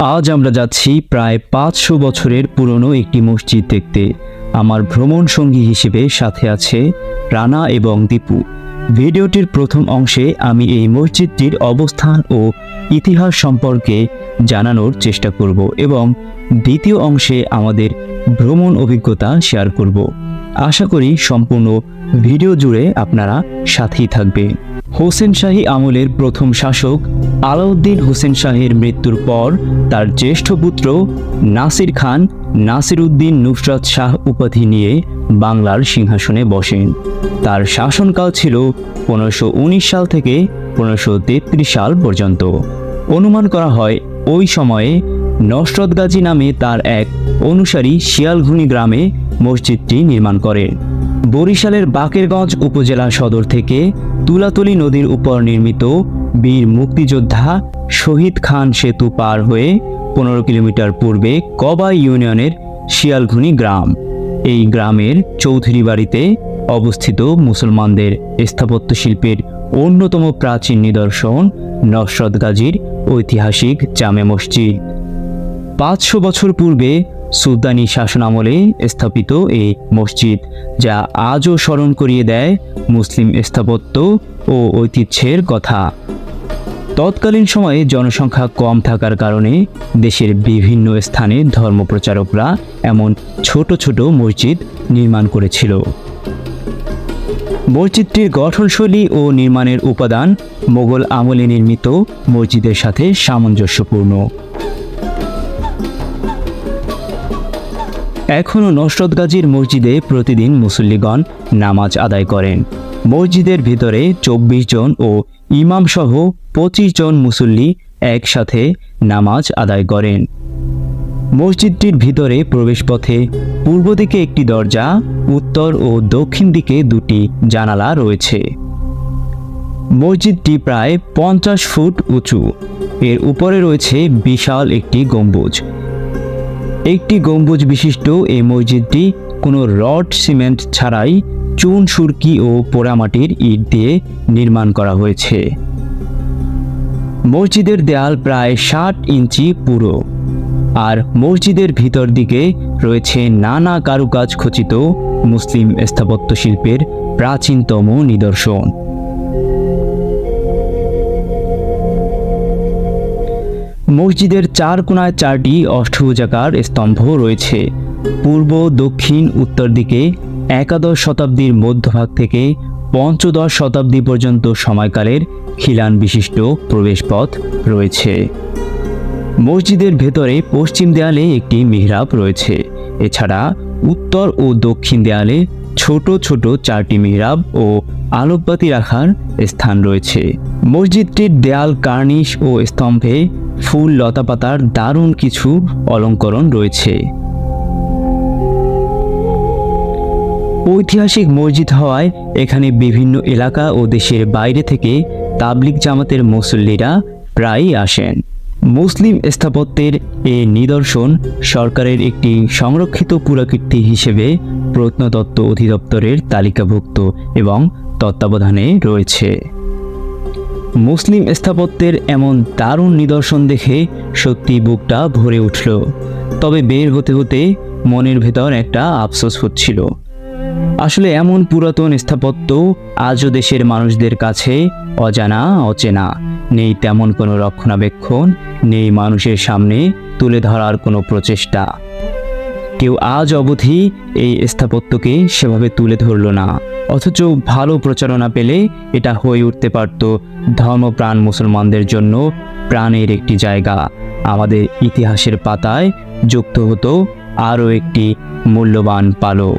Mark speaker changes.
Speaker 1: আজ আমরা যাচ্ছি প্রায় পাঁচশো বছরের পুরনো একটি মসজিদ দেখতে। আমার ভ্রমণ সঙ্গী হিসেবে সাথে আছে রানা এবং দীপু। ভিডিওটির প্রথম অংশে আমি এই মসজিদটির অবস্থান ও ইতিহাস সম্পর্কে জানানোর চেষ্টা করব এবং দ্বিতীয় অংশে আমাদের ভ্রমণ অভিজ্ঞতা শেয়ার করব। আশা করি সম্পূর্ণ ভিডিও জুড়ে আপনারা সাথেই থাকবে। হোসেন শাহী আমলের প্রথম শাসক, আলাউদ্দিন হোসেন শাহের মৃত্যুর পর তার জ্যেষ্ঠ পুত্র নাসির খান নাসির উদ্দিন নুসরাত শাহ উপাধি নিয়ে বাংলার সিংহাসনে বসেন। তার শাসনকাল ছিল পনেরোশো সাল থেকে পনেরোশো সাল পর্যন্ত। অনুমান করা হয় ওই সময়ে নসরত গাজী নামে তার এক অনুসারী শিয়ালঘুনি গ্রামে মসজিদটি নির্মাণ করে। বরিশালের বাকেরগঞ্জ উপজেলা সদর থেকে তুলাতলি নদীর উপর নির্মিত বীর মুক্তিযোদ্ধা শহীদ খান সেতু পার হয়ে পনেরো কিলোমিটার পূর্বে কবা ইউনিয়নের শিয়ালঘুনি গ্রাম। এই গ্রামের চৌধুরী বাড়িতে অবস্থিত মুসলমানদের স্থাপত্য শিল্পের অন্যতম প্রাচীন নিদর্শন নসরত গাজীর ঐতিহাসিক জামে মসজিদ। পাঁচশো বছর পূর্বে সুলতানি শাসনামলে স্থাপিত এই মসজিদ, যা আজও স্মরণ করিয়ে দেয় মুসলিম স্থাপত্য ও ঐতিহ্যের কথা। তৎকালীন সময়ে জনসংখ্যা কম থাকার কারণে দেশের বিভিন্ন স্থানে ধর্মপ্রচারকরা এমন ছোট ছোট মসজিদ নির্মাণ করেছিল। মসজিদটির গঠনশৈলী ও নির্মাণের উপাদান মোগল আমলে নির্মিত মসজিদের সাথে সামঞ্জস্যপূর্ণ। এখনও নসরত গাজীর মসজিদে প্রতিদিন মুসল্লিগণ নামাজ আদায় করেন। মসজিদের ভিতরে চব্বিশ জন ও ইমাম সহ পঁচিশ জন মুসল্লি একসাথে নামাজ আদায় করেন। মসজিদটির ভিতরে প্রবেশপথে পূর্ব দিকে একটি দরজা, উত্তর ও দক্ষিণ দিকে দুটি জানালা রয়েছে। মসজিদটি প্রায় পঞ্চাশ ফুট উঁচু। এর উপরে রয়েছে বিশাল একটি গম্বুজ। একটি গম্বুজ বিশিষ্ট এই মসজিদটি কোনো রড, সিমেন্ট ছাড়াই চুন, সুরকি ও পোড়ামাটির ইট দিয়ে নির্মাণ করা হয়েছে। মসজিদের দেয়াল প্রায় ষাট ইঞ্চি পুরো। আর মসজিদের ভিতর দিকে রয়েছে নানা কারুকাজ খচিত মুসলিম স্থাপত্য শিল্পের প্রাচীনতম নিদর্শন। মসজিদের চার কোনায় চারটি অষ্টভুজাকার স্তম্ভ রয়েছে। পূর্ব, দক্ষিণ, উত্তর দিকে একাদশ শতাব্দীর মধ্যভাগ থেকে পঞ্চদশ শতাব্দী পর্যন্ত সময়কালের খিলান বিশিষ্ট প্রবেশপথ রয়েছে। মসজিদের ভেতরে পশ্চিম দেয়ালে একটি মিহরাব রয়েছে। এছাড়া উত্তর ও দক্ষিণ দেয়ালে ছোট ছোট চারটি মিহরাব ও আলোকবাতি রাখার স্থান রয়েছে। মসজিদটির দেয়াল কার্নিশ ও স্তম্ভে ফুল লতাপাতার দারুণ কিছু অলঙ্করণ রয়েছে। ঐতিহাসিক মসজিদ হওয়ায় এখানে বিভিন্ন এলাকা ও দেশের বাইরে থেকে তাবলিক জামাতের মুসল্লিরা প্রায়ই আসেন। মুসলিম স্থাপত্যের এ নিদর্শন সরকারের একটি সংরক্ষিত পুরাকীর্তি হিসেবে প্রত্নতত্ত্ব অধিদপ্তরের তালিকাভুক্ত এবং তত্ত্বাবধানে রয়েছে। মুসলিম স্থাপত্যের এমন দারুণ নিদর্শন দেখে সত্যি বুকটা ভরে উঠল। তবে বের হতে হতে মনের ভেতর একটা আফসোস হচ্ছিল। আসলে এমন পুরাতন স্থাপত্য আজও দেশের মানুষদের কাছে অজানা, অচেনা। নেই তেমন কোনো রক্ষণাবেক্ষণ, নেই মানুষের সামনে তুলে ধরার কোনো প্রচেষ্টা। কেউ আজ অবধি এই স্থাপত্যকে সেভাবে তুলে ধরল না। অথচ ভালো প্রচারণা পেলে এটা হয়ে উঠতে পারত ধর্মপ্রাণ মুসলমানদের জন্য প্রাণের একটি জায়গা। আমাদের ইতিহাসের পাতায় যুক্ত হতো আরও একটি মূল্যবান পালক।